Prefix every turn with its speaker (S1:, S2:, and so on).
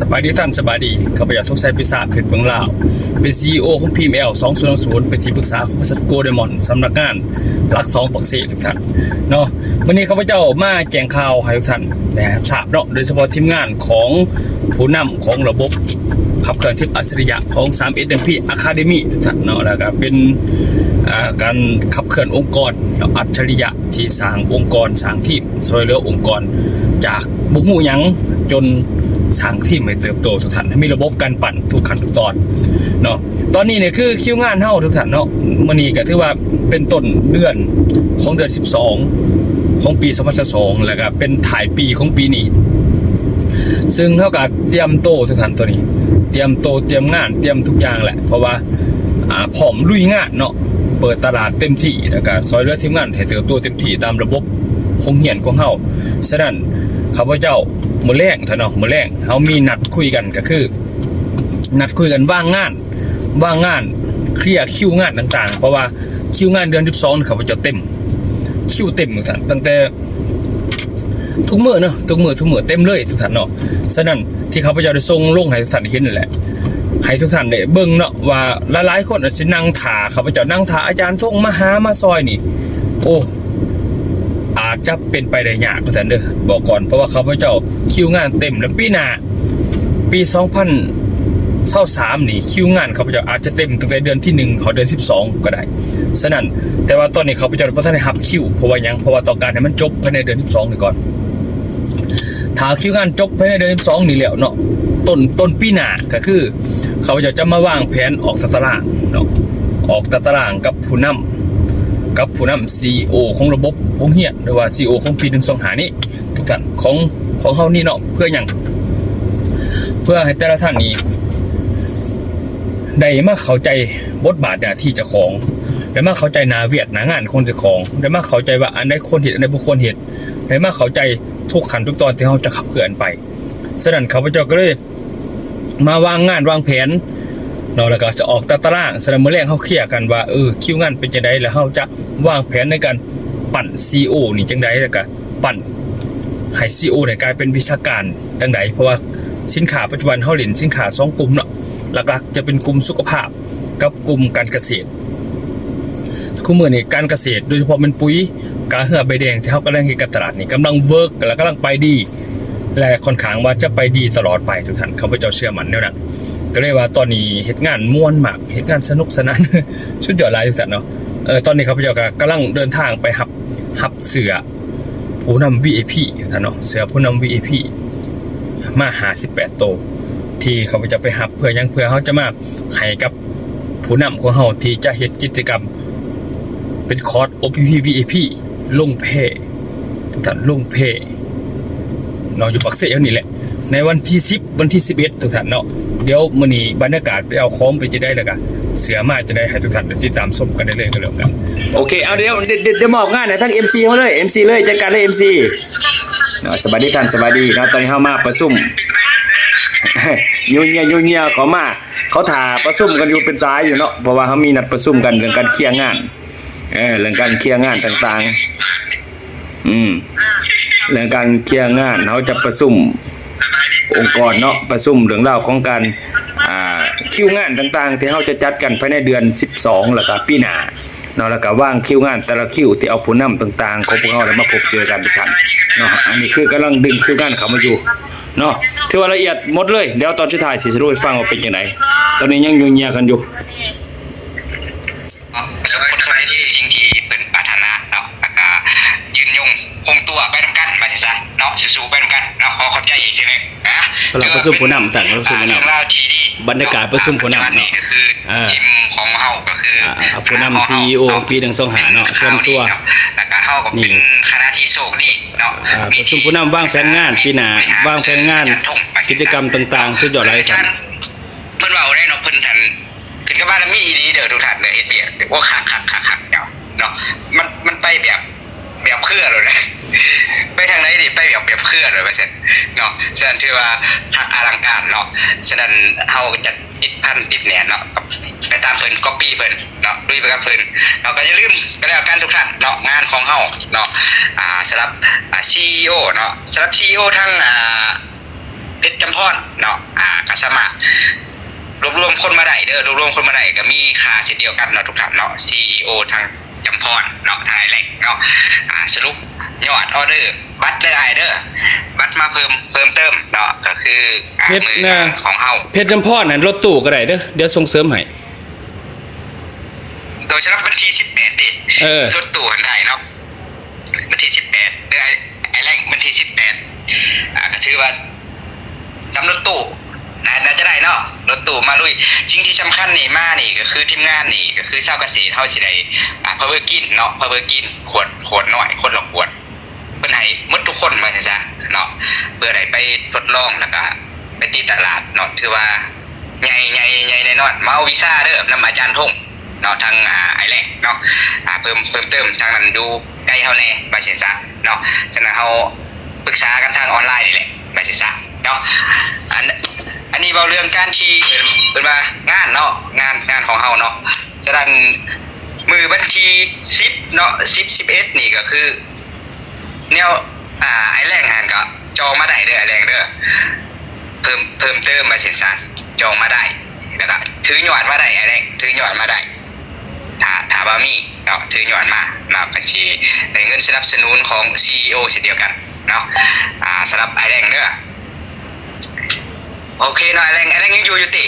S1: สบายดีท่านสบายดีข้าพเจ้าทุกไซพิศาจเพชรเบืองลาว เป็น CEO ของพีมเอล2020เป็นที่ปรึกษาของบริษัทโกลเดมอนสำนักงานหลักสองปักเสทุกท่านเนาะวันนี้ข้าพเจ้ามาแจ้งข่าวให้ทุกท่านนะครับทราบเนาะโดยเฉพาะทีมงานของผู้นำของระบบขับเคลื่อนทิพย์อัจฉริยะของ 3 s m p Academy ทุกท่านเนาะแล้วก็เป็นการขับเคลื่อนองค์กรอัจฉริยะที่สร้างองค์กรสร้างทีมช่วยเหลือองค์กรจากบุกหูยังจน สร้างทีมให้เติบโตทุกท่านให้มีระบบการปั่นทุกขั้นทุกตอนเนาะตอนนี้เนี่ยคือคิวงานเฮาทุกท่านเนาะมื้อนี้ก็ถือว่าเป็นต้นเดือนของเดือน 12 ของปี2022แล้วก็เป็นถ่ายปีของปีนี้ซึ่งเท่ากับเตรียมโตทุกท่านตัวนี้ เตรียมโตเตรียมงานเตรียมทุกอย่างแหละ เพราะว่าอ่าผอมลุยงานเนาะเปิดตลาดเต็มที่แล้วก็ซอยเลือทีมงานให้เติบโตเต็มที่ตามระบบคงเหียนของเฮาฉะนั้น ข้าพเจ้ามือแรงท่านเนาะมือแรงเฮามีนัดคุยกันก็คือ นัดคุยกันว่างงาน ว่างงานเคลียร์คิวงานต่างๆ เพราะว่าคิวงานเดือน12ข้าพเจ้าเต็ม คิวเต็มท่านตั้งแต่ทุกมือเนาะทุกมือทุกมือเต็มเลยทุกท่านเนาะฉะนั้นที่เขาพเจ้าได้ส่งลงให้ทุกท่านได้เห็นนั่นแหละให้ทุกท่านได้เบิ่งเนาะว่าหลายๆคนอาจสินั่งถาเขาพเจ้านั่งถาอาจารย์ส่งมาหามาซอยนี่ โอ้ จจะเป็นไปได้ยากกท่านเด้อบอกก่อนเพราะว่าเขาพเจ้าคิวงานเต็มแล้วปีหน้าปี2023นี่คิวงานเขาพเจ้าอาจจะเต็มตั้งแต่เดือนที่หนึ่งของเดือน12ก็ได้ฉะนั้นแต่ว่าตอนนี้เขาพเจ้าบ่ทันได้รับคิวเพราะว่ายังเพราะว่าต้องการให้มันจบภายในเดือน12นี่ก่อนถ้าคิวงานจบภายในเดือนสองนี่แล้วเนาะต้นต้นปีหน้าก็คือ เขาจะจะมาวางแผนออกตารางเนาะออกตารางกับผู้นำ กับผู้นำ CEO ของระบบพงเฮียหรือว่า CEO ของปีหนึ่งสองหานี้ทุกท่านของของเฮานี่เนาะเพื่ออย่างเพื่อให้แต่ละท่านนี้ได้มาเข้าใจบทบาทหน้าที่เจ้าของได้มาเข้าใจนาเวียดนางานคนเจ้าของได้มาเข้าใจว่าอันใดคนเหตุอันใดบุคคลเหตุได้มาเข้าใจทุกขั้นทุกตอนที่เขาจะขับเคลื่อนไปฉะนั้นเขาพเจ้าก็เลยมาวางงานวางแผน เนาะแล้วก็จะออกตาตรางแสดงมือแรกเขาเคลียร์กันว่าเออคิวงานเป็นจังไดแล้วเขาจะวางแผนในการปั่น CEO นี่จังไดแล้วก็ปั่นให้ CEO เนี่ยกลายเป็นวิชาการจังไดเพราะว่าสินค้าปัจจุบันเขาเล่นสินค้าสองกลุ่มเนาะหลักๆ จะเป็นกลุ่มสุขภาพกับกลุ่มการเกษตรคู่มือนี่การเกษตร โดยเฉพาะเป็นปุ๋ยกาเหือใบแดงที่เขากำลังเห็นกับตลาดนี่กำลังเวิร์กและกำลังไปดี และค่อนข้างว่าจะไปดีตลอดไปทุกท่านเขาพเจ้าเชื่อมันเนี่ยนะ ก็เลยว่าตอนนี้เหตุงานม่วนมากเหตุงานสนุกสนานสุดยอดลายทุกท่านเนาะเออตอนนี้เขาพเจ้าก็กำลังเดินทางไปหับหับเสือผู้นำ VIP ท่านเนาะเสือผู้นำ VIP มาหา 18 โตวที่เขาจะไปหับเพื่อยังเพื่อเขาจะมาให้กับผู้นำของเขาที่จะเฮ็ดกิจกรรม เป็นคอร์ส OPP VIP ลงเพทุกท่านลงเพเนาอยู่ปักเสียนี่แหละ ในวันที่ 10 วันที่ 11ทุกท่านเนาะ เดี๋ยวมื้อนี้บรรยากาศไปเอาของไปจะได้แล้วกันเสือมาจะได้ให้ทุกท่านได้ติดตามชมกันได้เลยก็แล้วกันโอเคเอาเดี๋ยวเดี๋ยวเดี๋ยวมอบงานให้ท่าน MC เขาเลย MC เลยจัดการเลย MC เนาะสวัสดีท่านสวัสดีเนาะตอนนี้เฮามาประชุม ยูเนียยูเนียเขามาเขาถ่าประชุมกันอยู่เป็นสายอยู่เนาะเพราะว่าเขามีนัดประชุมกันเรื่องการเคลียร์งานเออเรื่องการเคลียร์งานต่างๆ อืมเรื่องการเคลียร์งานเขาจะประชุม องค์กรเนาะประชุมเรื่องราวของการอ่าคิวงานต่างๆ ที่เขาจะจัดกันภายในเดือน 12 แล้วก็ปีหน้าเนาะแล้วก็ว่างคิวงานแต่ละคิวที่เอาผู้นำต่างๆ ของพวกเขาแล้วมาพบเจอกันทุกท่านเนาะอันนี้คือกำลังดึงคิวงานเขามาอยู่เนาะถือว่าละเอียดหมดเลยเดี๋ยวตอนสุดท้ายสิสรุปฟังว่าเป็นยังไงตอนนี้ยังยู่เงียกันอยู่
S2: สมมติใครที่สิ่งที่เป็นปรารถนาเนาะแล้วก็ยืนยงคงตัวไปนำกันมาสิซะเนาะสู้ๆไปนำกันเนาะขอขอบใจอีกทีนึง นะ
S1: กำลังประชุมผู้นำสั่งประชุมผู้นำ
S2: เรื่องราวที่ดี
S1: บรรยากาศประชุมผู้นำเนาะ
S2: นี่ก็คืออาทีมของเฮาก็คืออา
S1: ผู้นำ CEO ปีหนึ่งสองหาเนาะเตรียมตัว
S2: แล้วก็เฮาก็
S1: นี่
S2: เป็นคณะที่โชคดีเนาะ
S1: อ่าประชุมผู้นำวางแผนงานปีหน้าวางแผนงาน กิจกรรมต่างๆสุดยอดหลายท่าน
S2: เพิ่นเว้าได้เนาะเพิ่นทันถึงกับว่ามีอีดีเด้อทุกท่านเด้อเฮ็ดเบียกว่าคักคักคักคักเจ้าเนาะมันมันไปแบบ แบบเครือเลยนะไปทางไหนดิไปแบบแบบเครือเลยว่าซั่นเนาะฉะนั้นถือว่าทักอลังการเนาะฉะนั้นเฮาจะติดพันติดแหนเนาะไปตามเพิ่นก๊อปปี้เพิ่นเนาะลุยไปกับเพิ่นเนาะก็อย่าลืมก็แล้วกันทุกท่านเนาะงานของเฮาเนาะอ่าสำหรับอ่า CEO เนาะสำหรับ CEO ทั้งอ่าเพชรจำพรเนาะสามารถรวบรวมคนมาได้เด้อรวบรวมคนมาได้ก็มีค่าเช่นเดียวกันเนาะทุกท่านเนาะ CEO ทาง จำพรเนาะทางไอแลกเนาะอ่าสรุปยอดออเดอร์ บัตรได้เด้อบัตรมาเพิ่มเพิ่มเติมเนาะก็คืออ่า
S1: เฮ็ด
S2: มือ
S1: นะ
S2: ของเฮา
S1: เพชรจำพอนั่นรถตู้ก็ได้เด้อเดี๋ยวส่งเสริมให้
S2: โดยเฉพาะบัญชี18ดิ
S1: เออ
S2: รถตู้กันได้เนาะบัญชี18เดือนไอ้แรกบัญชี18อ่าก็ถือว่าจำรถตู้ นะน่าจะได้เนาะรถตู้มาลุยสิ่งที่สำคัญนี่มานี่ก็คือทีมงานนี่ก็คือชาวเกษตรเฮาสิได้อ่าพาวเวอร์กินเนาะพาวเวอร์กินขวดขวดน้อยคนละขวดเพิ่นให้หมดทุกคนมาซะเนาะเพื่อได้ไปทดลองแล้วก็ไปตีตลาดเนาะถือว่าใหญ่ใหญ่ใหญ่แน่นอนมาเอาวีซ่าเด้อนำอาจารย์ทงเนาะทางอ่าไอแลกเนาะอ่าเพิ่มเพิ่มเติมทางนั้นดูใกล้เฮาแน่บาเชซะเนาะฉะนั้นเฮาปรึกษากันทางออนไลน์นี่แหละบาเชซะเนาะอัน อันนี้เบาเรื่องการที่เป็นว่างานเนาะงานงานของเฮาเนาะฉะนั้นมือบัญชี10เนาะ10 11นี่ก็คือแนวอ่าไอแรงงานก็จองมาได้เด้อไอแรงเด้อเพิ่มเพิ่มเติมมาเช่นซันจองมาได้แล้วก็ถือหยอดมาได้ไอแรงถือหยอดมาได้ถ้าถ้าบ่มีเนาะถือหยอดมาเนาะก็สิได้เงินสนับสนุนของ CEO เช่นเดียวกันเนาะอ่าสำหรับไอแรงเด้อ โอเคเนาะไอแรงไอแรงยังอยู่อยู่ติ